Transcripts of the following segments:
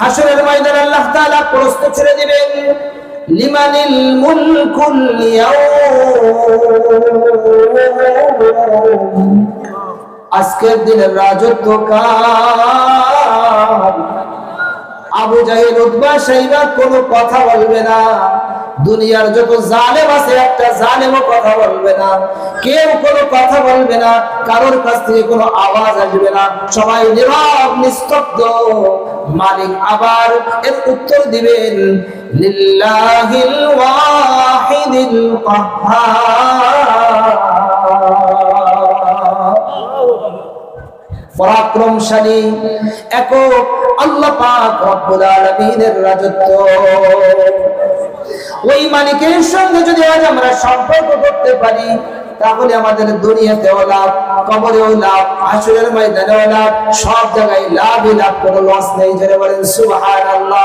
হাসরের ময়দানে আল্লাহ তাআলা প্রশ্ন ছেড়ে দিবেন, লিমানিল মুলকুল ইয়াউম। আজকের দিনের রাজত্ব কার? আবু জাহিল উতবা সাইবা কোনো কথা বলবে না। দুনিয়ার যত জালেম আছে, একটা জালেমও কথা বলবে না। কেউ কোনো কথা বলবে না, কারোর কাছ থেকে কোনো আওয়াজ আসবে না। সবাই নীরব, নিস্তব্ধ। মালিক আবার এর উত্তর দিবেন, লিল্লাহিল ওয়াহিদিল পরাক্রমশালী, একক আল্লাহ পাক রব্বুল আলামিনের রাজত্ব। ওই মালিকের সঙ্গে যদি আজ আমরা সম্পর্ক করতে পারি তাহলে আমাদের দুনিয়াতেও লাভ কবরেও লাভ, হাসরের ময়দানেও লাভ, সব জায়গায় লাভই লাভ, কোনো লস নেই। যারা বলেন, সুবহানাল্লাহ।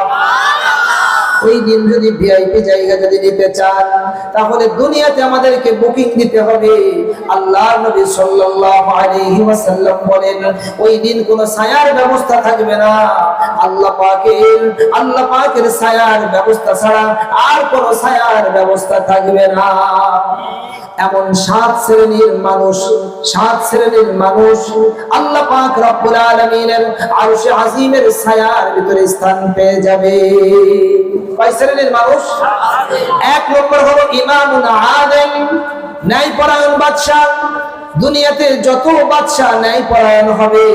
ওই দিন যদি ভিআইপি জায়গা যদি নিতে চান, তাহলে দুনিয়াতে আমাদেরকে বুকিং দিতে হবে। আল্লাহ নবী সাল্লাল্লাহু আলাইহি ওয়াসাল্লাম বলেন, ওই দিন কোনো ছায়ার ব্যবস্থা থাকবে না। আল্লাহ পাকের আল্লাহ পাকের ছায়ার ব্যবস্থা ছাড়া আর কোনো ছায়ার ব্যবস্থা থাকবে না। এমন সাত শ্রেণির মানুষ, সাত শ্রেণির মানুষ আল্লাহ পাক রব্বুল আলামিনের আরশে আজিমের ছায়ার ভিতরে স্থান পেয়ে যাবে। কয় শ্রেণির মানুষ? এক নম্বর হলো ইমামুন আদেম ন্যায় বাদশাহ। দুনিয়াতে যত বাদশাহ ন্যায় পরায়ণ হবে,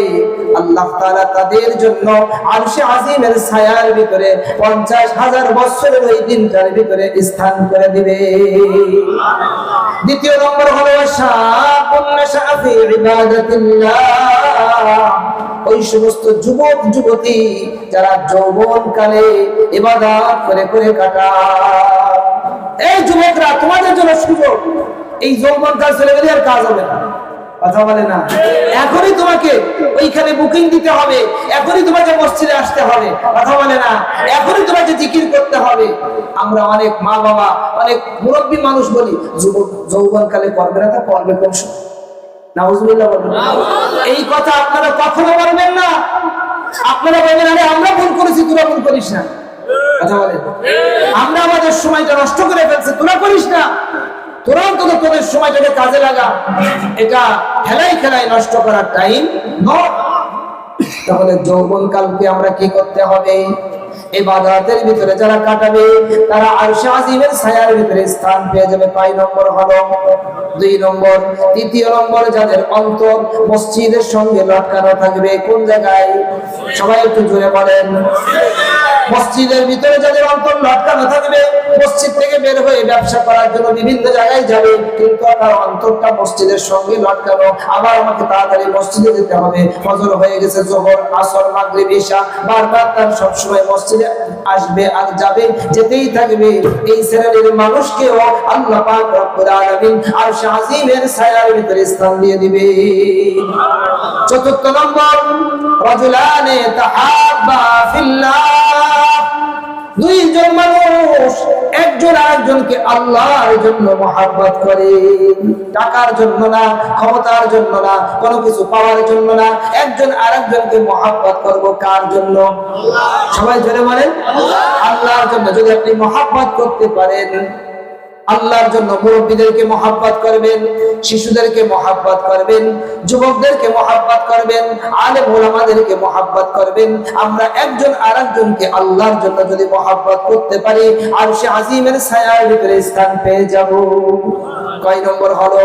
আল্লাহ তাআলা তাদের জন্য আরশে আজিমের ছায়ার ভিতরে পঞ্চাশ হাজার বছরের ওই দিনটার ভিতরে স্থান করে দিবে। দ্বিতীয় নম্বর হলো ইবাদাতিল্লাহ। ওই সমস্ত যুবক, যুবতী যারা যৌবন কালে ইবাদত করে করে কাটায়। এই যুবকরা, তোমাদের জন্য সুযোগ। এই যৌবন কাল চলে গেলে আর কাজ হবে না। কথা বলে না? ওইখানে বুকিং দিতে হবে। কথা বলে না? তোমাকে করতে হবে। আমরা অনেক মা বাবা অনেক মুরব্বী মানুষ বলি, যুবক যৌবন কালে করবে না, তা করবে কোন সময়। এই কথা আপনারা কখনো বলবেন না। আপনারা বলবেন, আরে, আমরা ভুল করেছি, তোরা ভুল করিস না। কথা বলেন। আমরা আমাদের সময়টা নষ্ট করে ফেলছি, তোরা করিস না। এটা খেলাই নষ্ট করার টাইম তাহলে যৌবন কালকে আমরা কি করতে হবে? ভিতরে যারা কাটাবে, তারা আরশে আজিমের ছায়ার ভিতরে স্থান পেয়ে যাবে। পাঁচ নম্বর হলো? দুই নম্বর। তৃতীয় নম্বরে যাদের অন্তর মসজিদের সঙ্গে লটকানো থাকবে, কোন জায়গায়? সবাই একটু জোরে বলেন। মসজিদের ভিতরে যাদের অন্তর লটকানো থাকবে মসজিদ থেকে বের হয়ে ব্যবসা করার জন্য বিভিন্ন জায়গায় যাবে। কিন্তু তার অন্তরটা মসজিদের সঙ্গে লটকানো। আবার আমাকে তাড়াতাড়ি মসজিদে যেতে হবে। ফজর হয়ে গেছে জোহর, আসর, মাগরিব, ঈশা। বারবার তার সবসময় মসজিদে আসবে আর যাবে, যেতেই থাকবে। এই শ্রেণির মানুষকেও আল্লাহ পাক রব্বুল আলামিন আর শাহিমের ছায়ার ভিতরে স্থান দিয়ে দিবে। চতুর্থ নম্বর, রজুলানে তাহাব্বা ফিল্লাহ। দুইজন মানুষ একজন আরেকজনকে আল্লাহর জন্য মহাব্বত করে। টাকার জন্য না, ক্ষমতার জন্য না, কোনো কিছু পাওয়ার জন্য না, একজন আরেকজনকে মহাব্বত করব কার জন্য? সবাই জোরে বলেন। আল্লাহর জন্য। যদি আপনি মহাব্বত করতে পারেন আল্লাহর জন্য মুরব্বীদেরকে মহাব্বাত করবেন, শিশুদেরকে মহাব্বাত করবেন, যুবকদেরকে মহাব্বাত করবেন, আলেম ওলামাদেরকে মহাব্বাত করবেন। আমরা একজন আর একজনকে আল্লাহর জন্য যদি মহাব্বাত করতে পারি আর সে আজিমের ছায়ার ভিতরে স্থান পেয়ে যাব। কয় নম্বর হলো?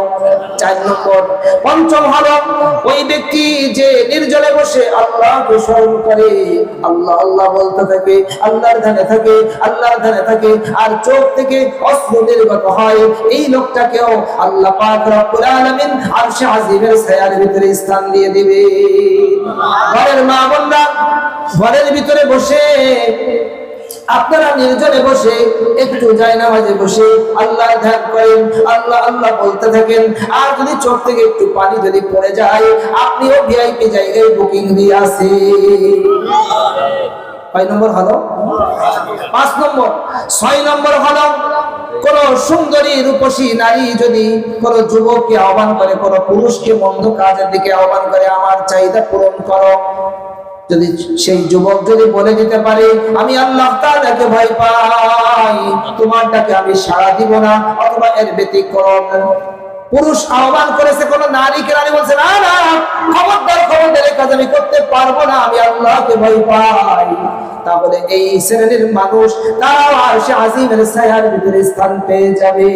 চার নম্বর। পঞ্চম হলো, ওই ব্যক্তি যে নির্জলে বসে আল্লাহকে স্মরণ করে, আল্লাহ আল্লাহ বলতে থাকে, আল্লাহর ধানে থাকে, আল্লাহর ধানে থাকে, আর চোখ থেকে অস্ত্র নির্গত হয়। এই লোকটাকেও আল্লাহ পাক রব্বুল আলামিন আরশে ছায়ার ভিতরে স্থান দিয়ে দিবে। ঘরের মা বোনরা ঘরের ভিতরে বসে আপনারা নির্জনে বসে, একটু যায় নামাজে বসে আল্লাহ ধ্যান করেন, আল্লাহ আল্লাহ বলতে থাকেন। আর যদি চোখ থেকে একটু পানি যদি পড়ে যায়, আপনিও ভিআইপি জায়গায় বুকিং দিয়ে আসে কয় নম্বর হলো? পাঁচ নম্বর। ছয় নম্বর হলো, কোন সুন্দরী রূপসী নারী যদি কোন যুবককে আহ্বান করে, কোন পুরুষকে মন্দ কাজের দিকে আহ্বান করে, আমার চাহিদা পূরণ করো। যদি সেই যুবক যদি বলে দিতে পারে, আমি আল্লাহ তাআলাকে ভয় পাই, তোমারটাকে আমি সাড়া দিব না, অথবা এর ব্যতিক্রম। পুরুষ আহ্বান করেছে, কোন নারীকে নারী বলছে, না না, খবরদার খবরদার কাজ আমি করতে পারব না, আমি আল্লাহকে ভয় পাই। তাহলে এই শ্রেণির মানুষ, তারাও আর সে আজিমের ছায়ার ভিতরে স্থান পেয়ে যাবে।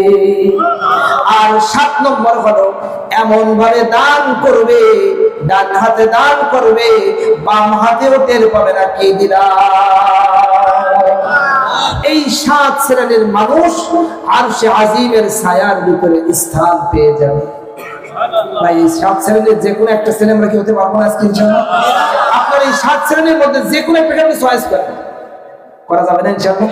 আর সাত নম্বর হলো এমন ভাবে দান করবে, ডান হাতে দান করবে, বাম হাতেও টের পাবে না কি দিলা এই সাত শ্রেণির মানুষ আর সে আজিমের ছায়ার ভিতরে স্থান পেয়ে যাবে। আপনার এই সাত শ্রেণির মধ্যে যে কোনো একটা চয়েস করেন করা যাবে না ইনশাআল্লাহ?